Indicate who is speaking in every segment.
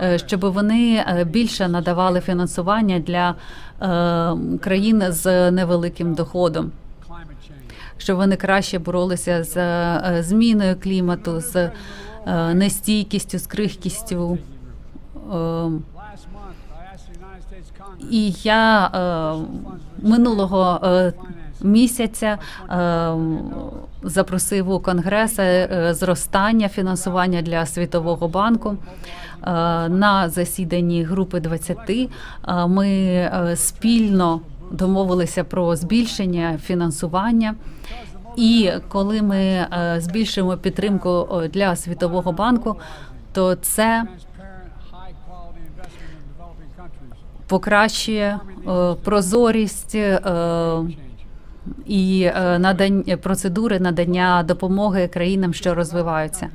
Speaker 1: е, щоб вони е, більше надавали фінансування для е, країн з невеликим доходом, щоб вони краще боролися з зміною клімату, з нестійкістю, з крихкістю. І я минулого місяця запросив у Конгрес зростання фінансування для Світового банку. Е, На засіданні групи 20 е, ми е, спільно домовилися про збільшення фінансування. І коли ми збільшуємо підтримку для Світового банку, то це покращує прозорість і надання процедури надання допомоги країнам, що розвиваються.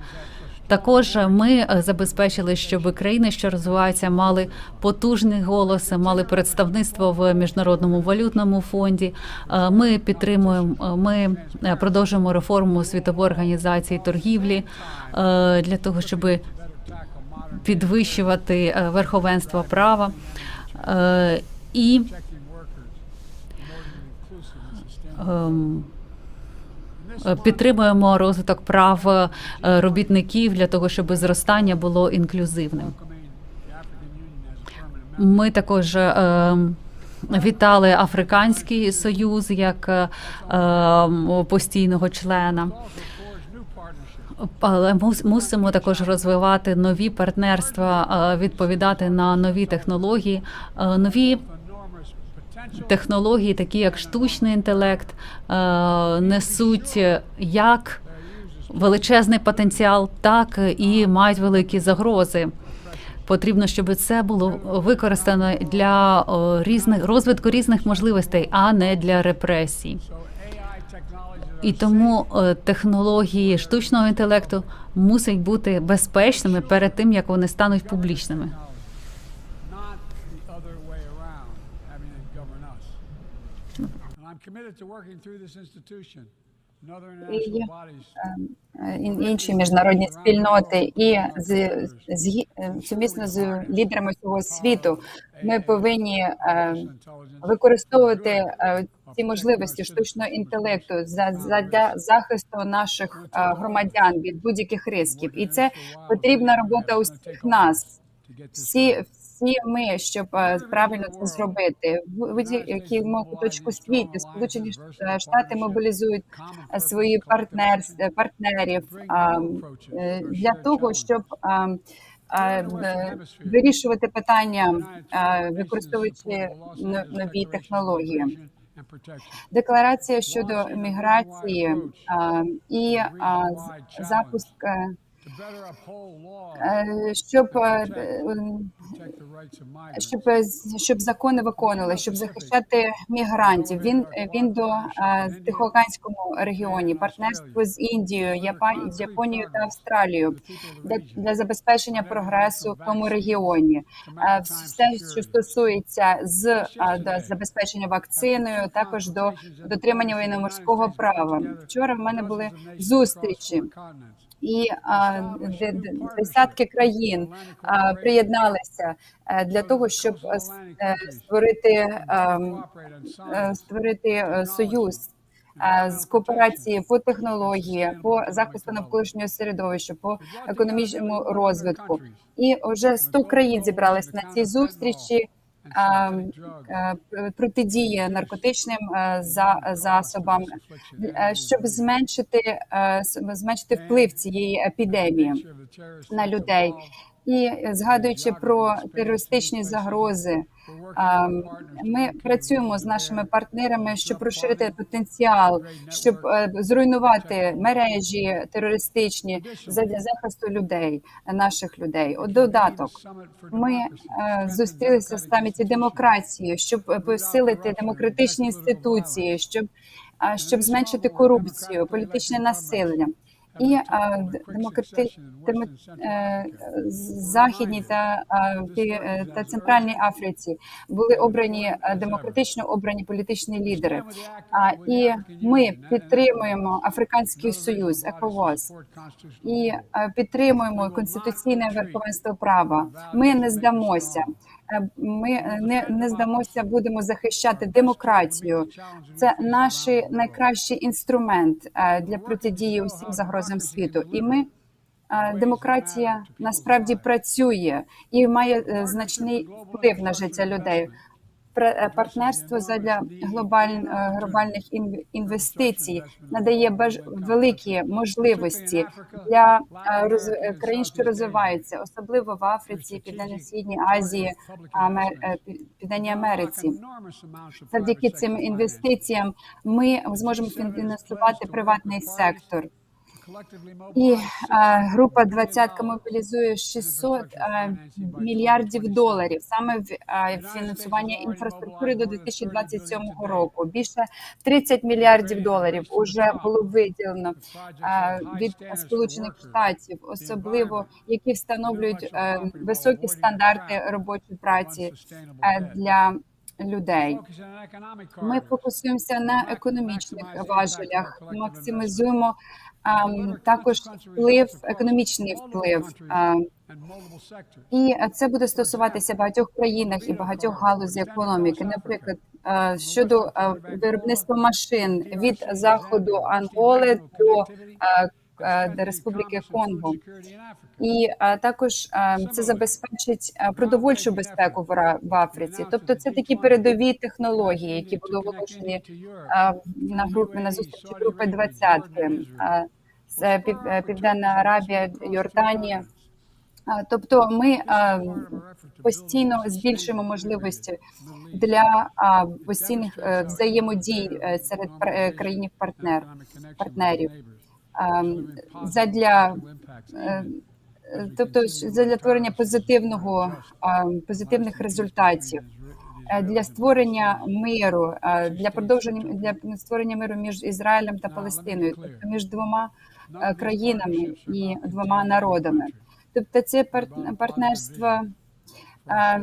Speaker 1: Також ми е, забезпечили, щоб країни, що розвиваються, мали потужний голос, мали представництво в міжнародному валютному фонді. Е, Ми підтримуємо, е, ми продовжуємо реформу світової організації торгівлі для того, щоб підвищувати верховенство права. І е, підтримуємо розвиток прав е, робітників для того, щоб зростання було інклюзивним. Ми також е, вітали Африканський Союз як е, е, постійного члена. Але мусимо також розвивати нові партнерства, е, відповідати на нові технології, Е, нові технології, такі як штучний інтелект, е, несуть як величезний потенціал, так і мають великі загрози. Потрібно, щоб це було використано для різних розвитку різних можливостей, а не для репресій. І тому е, технології штучного інтелекту мусять бути безпечними перед тим, як вони стануть публічними.
Speaker 2: Ін- інші міжнародні спільноти і з, з е, сумісно з лідерами всього світу. ми повинні е, використовувати е, ці можливості штучного інтелекту за, за для захисту наших е, громадян від будь-яких ризиків, і це потрібна робота усіх нас. Всі всі ми, щоб е, правильно це зробити, в будь-якому куточку світу сполучені Штати мобілізують е, свої партнер партнерів е, для того, щоб вирішувати питання, використовуючи но- нові технології. Декларація щодо міграції і запуск, щоб е, щоб щоб закони виконували, щоб захищати мігрантів. Він він до е, Тихоокеанському регіоні, партнерство з Індією, Япон, з Японією та Австралією для, для забезпечення прогресу в тому регіоні. Е, Все, що стосується з е, до забезпечення вакциною, також до дотримання воєнно-морського права. Вчора в мене були зустрічі і де- де- десятки країн приєдналися е, для того, щоб е, е, створити ем, створити союз з кооперації по технології, по захисту навколишнього середовища, по економічному розвитку. І вже 100 країн зібралися на цій зустрічі. А, е, пр- Протидії наркотичним е, за засобам, е, щоб зменшити е, зменшити вплив цієї епідемії на людей. І е, згадуючи про терористичні загрози, ми працюємо з нашими партнерами, щоб розширити потенціал, щоб е, зруйнувати мережі терористичні задля захисту людей, наших людей. От додаток. Ми е, зустрілися в саміті демократії, щоб е, посилити демократичні інституції, щоб, щоб зменшити корупцію, політичне насилля. І е, демократи... демо- е, західній та, е, е, та центральній Африці були обрані е, демократично обрані політичні лідери. І ми підтримуємо Африканський Союз, ЕКОВАС, і е, підтримуємо конституційне верховенство права. Ми не здамося. Е, Ми е, не, не здамося, будемо захищати демократію. Це наш найкращий інструмент е, для протидії усім загрозам світу. І ми демократія насправді працює і має значний вплив на життя людей. Е, Партнерство задля глобаль, е, глобальних інвестицій надає баж... великі можливості для е, роз... країн, що розвиваються, особливо в Африці, Південно-Східній Азії, Амер... Пі- Південній Америці. Завдяки цим інвестиціям ми зможемо фінансувати приватний сектор. І е, група двадцятка мобілізує 600 е, мільярдів доларів саме в е, фінансування інфраструктури до 2027 року. Більше 30 мільярдів доларів вже було виділено від Сполучених Штатів, особливо які встановлюють високі стандарти робочої праці для людей. Ми фокусуємося на економічних важелях, максимізуємо ем, також вплив, економічний вплив. ем, і це буде стосуватися багатьох країнах і багатьох галузей економіки. Наприклад, е, щодо е, виробництва машин від заходу Анголи до е, Республіки Конго. І е, також е, це забезпечить е, продовольчу безпеку в Африці. Тобто, це такі передові технології, які були оголошені е, на групі на зустрічі групи двадцятки. Е, е, Південна Арабія, Йорданія. Е, Тобто, ми е, постійно збільшуємо можливості для постійних е, взаємодій е, серед е, країн партнер партнерів. Ем, задля е, е, тобто задля творення позитивного ем, позитивних результатів. е, Для створення миру, е, для продовження для створення миру між Ізраїлем та Палестиною, тобто між двома країнами і двома народами. Тобто, це пар- партнерство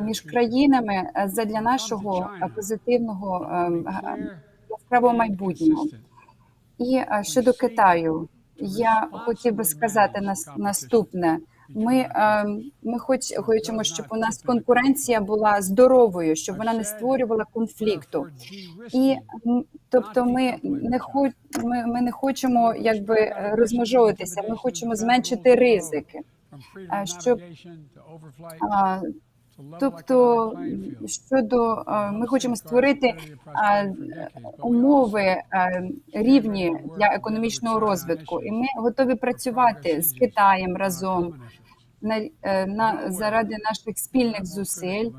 Speaker 2: між країнами задля нашого позитивного ем, яскравого майбутнього. І щодо Китаю, я хотів би сказати нас наступне. Ми, е, ми хоч хочемо, щоб у нас конкуренція була здоровою, щоб вона не створювала конфлікту. І тобто, ми не хоч, ми, ми не хочемо якби е, розмежовуватися. Ми хочемо зменшити ризики.
Speaker 3: а,
Speaker 2: щоб, Тобто, щодо ми хочемо створити умови рівні для економічного розвитку, і ми готові працювати з Китаєм разом на, е, на заради наших спільних зусиль,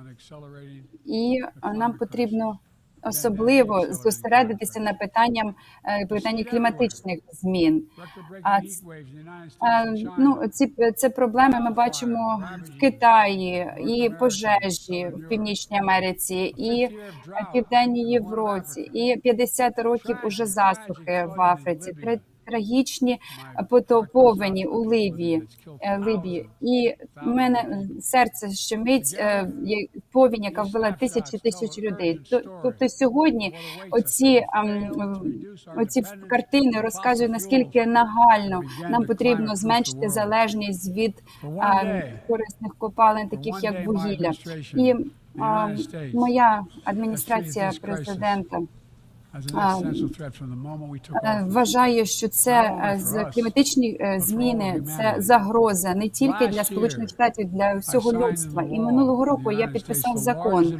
Speaker 2: і нам потрібно особливо зосередитися на питанням питання питанні кліматичних змін. А Е, Ну, ці це проблеми ми бачимо в Китаї і пожежі в Північній Америці, і в Південній Європі, і 50 років уже засухи в Африці. Тра- Трагічні потоповені у Ливії, е, Либії. І в мене серце щемить е, повінь, яка вбила тисячі тисяч людей. Тобто сьогодні оці, оці картини розказують наскільки нагально нам потрібно зменшити залежність від корисних копалин, таких як вугілля. І моя адміністрація президента вважає, що це е, з кліматичні е, зміни це загроза не тільки для сполучених штатів, для всього людства. І минулого року я підписав закон,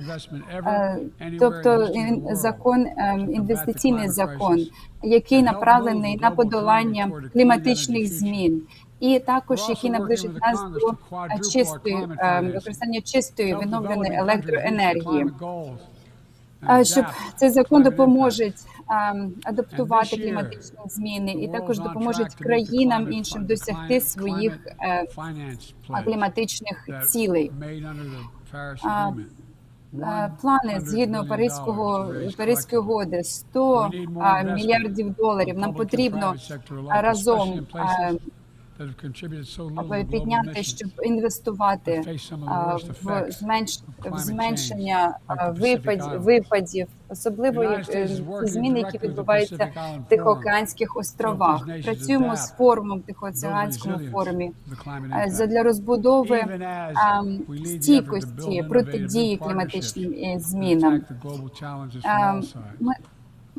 Speaker 2: е, тобто закон е, інвестиційний закон, який направлений на подолання кліматичних змін. І також який наближить нас до е, чистої е, використання чистої відновленої електроенергії. А, щоб цей закон допоможе адаптувати кліматичні зміни і також допоможе країнам іншим досягти своїх е, кліматичних цілей. Е, Плани згідно Паризького Паризької угоди 100 мільярдів доларів. Нам потрібно разом а, а, підняти, щоб інвестувати в зменш в зменшення випадів, випадів, особливо е, зміни, які відбуваються в Тихоокеанських островах. Працюємо з форумом Тихоокеанському форумі е, задля розбудови стійкості протидії кліматичним е, змінам. Ми,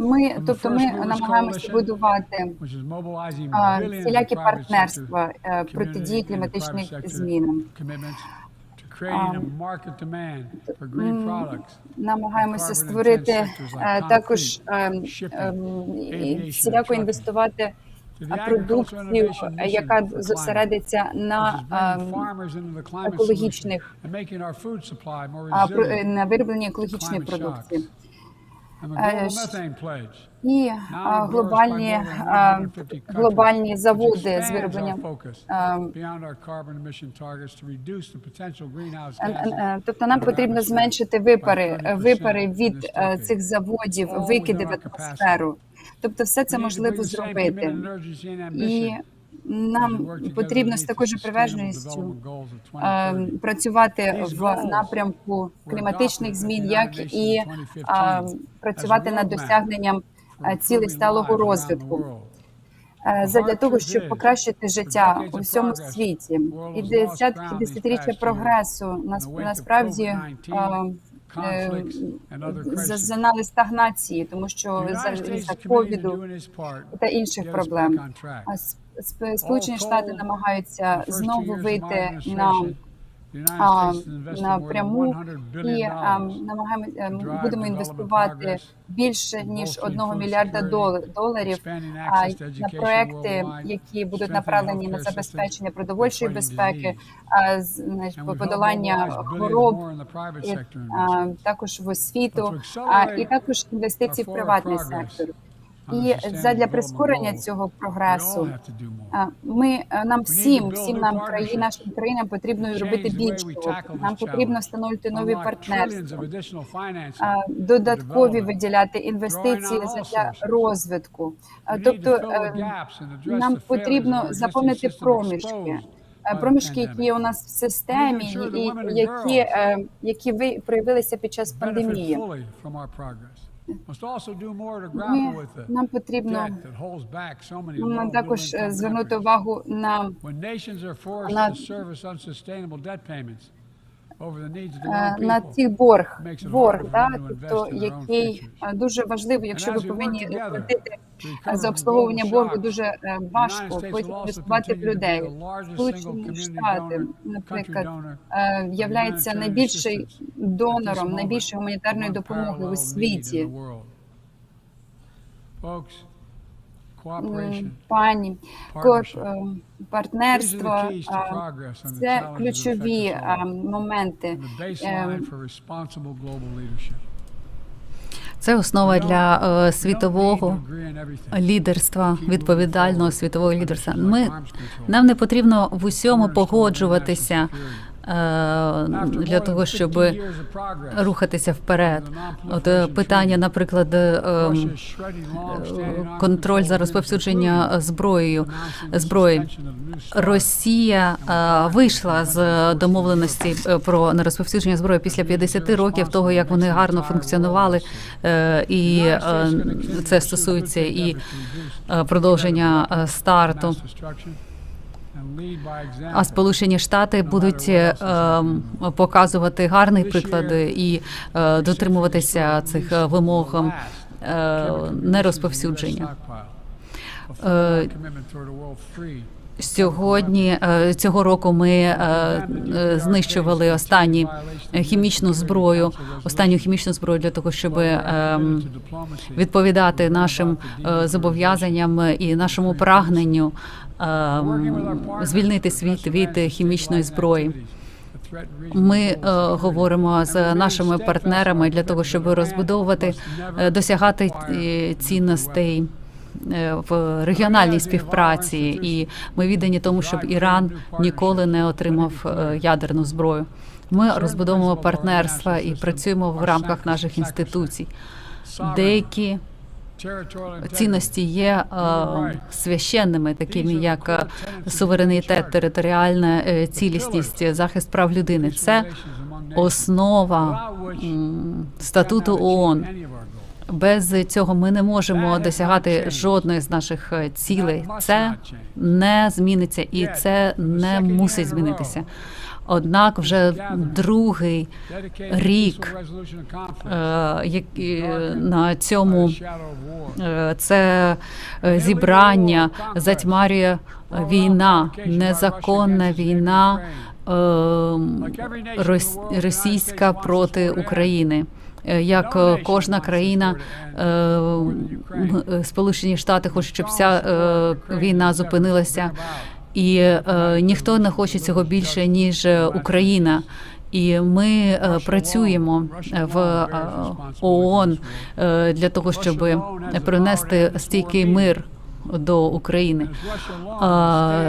Speaker 2: ми, тобто, ми намагаємося будувати всілякі партнерства е, протидії кліматичним змінам. Намагаємося створити е, також е, е, і всіляко інвестувати а, продукцію, е, яка зосередиться на е, екологічних е, на виробленні екологічної продукції. Е, І глобальні глобальні заводи з вироблення а, Е, е, Тобто нам потрібно зменшити випари, випари від цих заводів, викиди в атмосферу. Тобто, все це можливо зробити. І нам потрібно з такою же приверженістю е, працювати в напрямку кліматичних змін, як і е, працювати над досягненням е, цілей сталого розвитку. задля того, щоб покращити життя у всьому світі. І десятки десятиріччя прогресу. Нас, насправді зазнали стагнації, тому що за ковіду та інших проблем. Сполучені Штати намагаються знову вийти на напряму і а, намагаємося ем, будемо інвестувати більше ніж одного мільярда дол- доларів а, на проекти, які будуть направлені на забезпечення продовольчої безпеки, а, подолання хвороб, і, а, також в освіту, а, і також інвестиції в приватний сектор. І задля прискорення цього прогресу ми нам всім, всім нам країн, нашим країнам потрібно робити більше. Нам потрібно встановити нові партнерства, додаткові виділяти інвестиції для розвитку. Тобто е, нам потрібно заповнити проміжки. е, Проміжки, які є у нас в системі, і які, е, які ви проявилися під час пандемії. Ми, нам потрібно нам також е, звернути увагу на на- на цей борг, борг, да, тобто який е, дуже важливий, якщо ви повинні платити е, за обслуговування боргу дуже е, важко, потім інвестувати в людей. Сполучені Штати, наприклад, е, являється найбільшим донором найбільшої гуманітарної допомоги у світі. Пані е, партнерство е, це ключові е, моменти.
Speaker 1: Це основа для е, світового лідерства, відповідального світового лідерства. Ми нам не потрібно в усьому погоджуватися для того, щоб рухатися вперед. От е, питання, наприклад, е, е, контроль за розповсюдження зброєю зброї. Росія е, вийшла з домовленості е, про нерозповсюдження зброї після 50 років того, як вони гарно функціонували, е, і е, це стосується і е, продовження е, старту. А Сполучені Штати будуть е, ем, показувати гарний приклад і е, дотримуватися цих е, вимог е, нерозповсюдження. Е, Сьогодні е, цього року ми е, е, знищували останні хімічну зброю, останню хімічну зброю для того, щоб відповідати нашим зобов'язанням і нашому прагненню звільнити світ від хімічної зброї. Ми е, говоримо з нашими партнерами для того, щоб розбудовувати, досягати цінностей в регіональній співпраці, і ми віддані тому, щоб Іран ніколи не отримав е, ядерну зброю. Ми розбудовуємо партнерства і працюємо в рамках наших інституцій. Деякі цінності є е, священними, такими як е, суверенітет, територіальна е, цілісність, захист прав людини. Це основа статуту ООН. Без цього ми не можемо досягати жодної з наших е, цілей. Це не зміниться, і це не мусить змінитися. Однак, вже другий рік, е, на цьому е, це зібрання затьмарює війна, незаконна війна е, російська проти України. Е, Як е, кожна країна, е, Сполучені Штати хочуть, щоб ця війна зупинилася, і ніхто не хоче цього більше ніж Україна. І ми працюємо в ООН для того, щоб принести стійкий мир до України.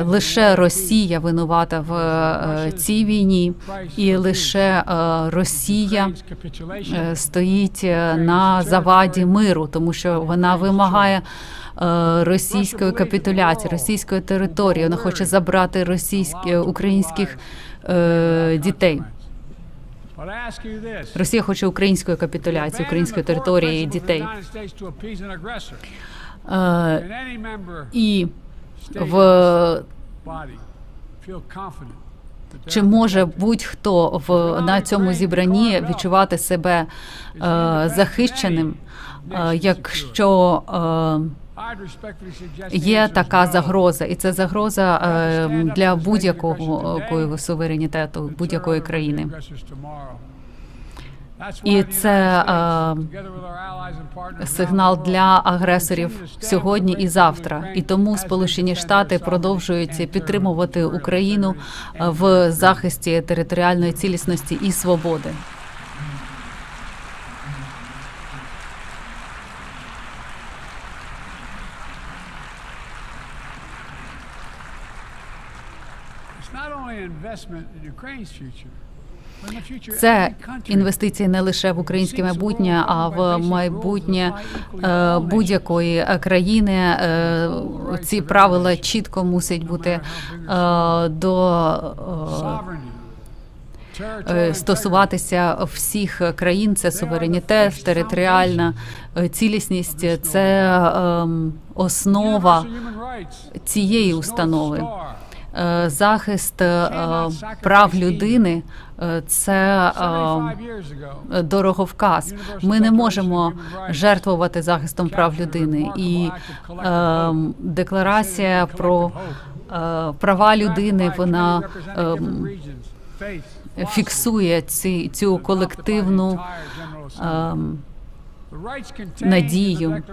Speaker 1: Лише Росія винувата в е, цій війні, і лише е, Росія е, стоїть на заваді миру, тому що вона вимагає. Російської капітуляції, російської території, вона хоче забрати російські українських е, дітей. Росія хоче української капітуляції, української території і дітей. Е, І в чи може будь-хто в на цьому зібранні відчувати себе е, захищеним, е, якщо е, є така загроза, і це загроза е, для будь-якого е, суверенітету будь-якої країни. І це е, сигнал для агресорів сьогодні і завтра. І тому Сполучені Штати продовжують підтримувати Україну в захисті територіальної цілісності і свободи. Це інвестиції не лише в українське майбутнє, а в майбутнє е, будь-якої країни. Е, Ці правила чітко мусять бути е, до стосуватися всіх країн. Це суверенітет, територіальна цілісність. Це ем, основа цієї установи. Е, Захист е, прав людини е, це дороговказ. Ми не можемо жертвувати захистом прав людини. І е, декларація про права людини вона е, фіксує ці, цю колективну е, надію.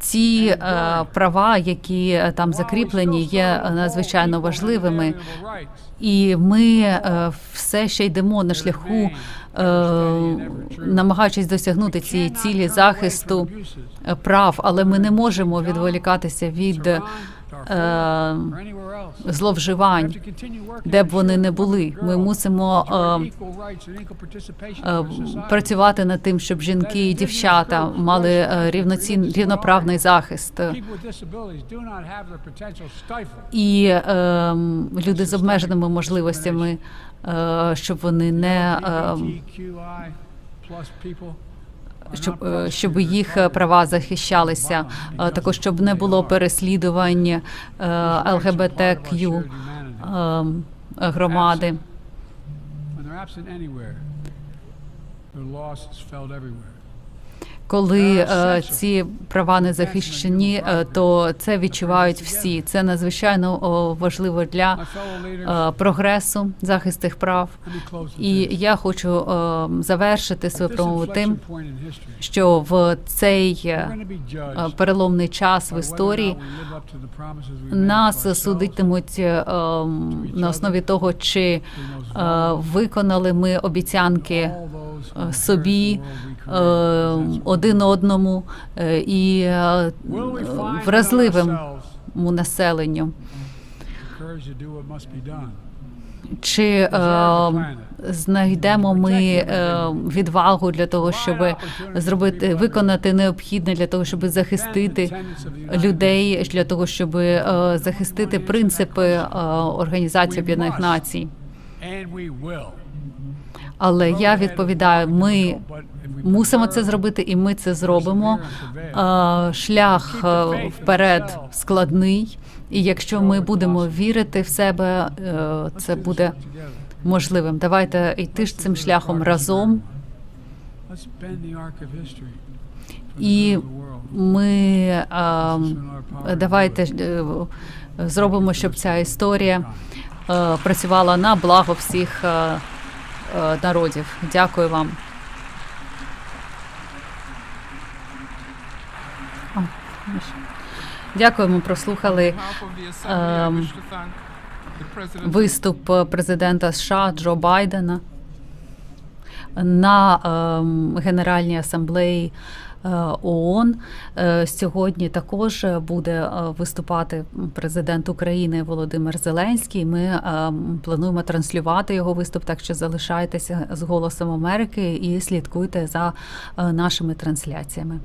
Speaker 1: Ці е, права, які е, там закріплені, є надзвичайно важливими, і ми е, все ще йдемо на шляху, е, намагаючись досягнути цієї цілі захисту е, прав, але ми не можемо відволікатися від зловживань, де б вони не були. Ми мусимо е, е, працювати над тим, щоб жінки і дівчата мали е, рівноцін рівноправний захист. І е, люди з обмеженими можливостями, е, щоб вони не е, щоб, е, щоб їх права захищалися, е, також щоб не було переслідувань ЛГБТК е, громади. Коли е, ці права не захищені, е, то це відчувають всі. Це надзвичайно о, важливо для е, прогресу, захист цих прав. І я хочу е, завершити свою промову тим, що в цей е, переломний час в історії. нас судитимуть е, на основі того, чи е, виконали ми обіцянки. Е, собі, е, один одному е, і е, вразливому населенню. Чи е, знайдемо ми е, відвагу для того, щоб зробити виконати необхідне для того, щоб захистити людей, для того, щоб е, захистити принципи е, Організації Об'єднаних Націй? Але я відповідаю, ми мусимо це зробити, і ми це зробимо. Шлях е, вперед складний, і якщо ми будемо вірити в себе, е, це буде можливим. Давайте йти ж цим шляхом разом. І ми давайте е, зробимо, щоб ця історія працювала на благо всіх народів. Дякую вам. О, бачиш. Дякуємо, прослухали
Speaker 4: е,
Speaker 1: виступ е, президента США Джо Байдена на е, Генеральній асамблеї е, ООН. Е, Сьогодні також буде е, виступати президент України Володимир Зеленський. Ми плануємо транслювати його виступ, так що залишайтеся з голосом Америки і слідкуйте за е, нашими трансляціями.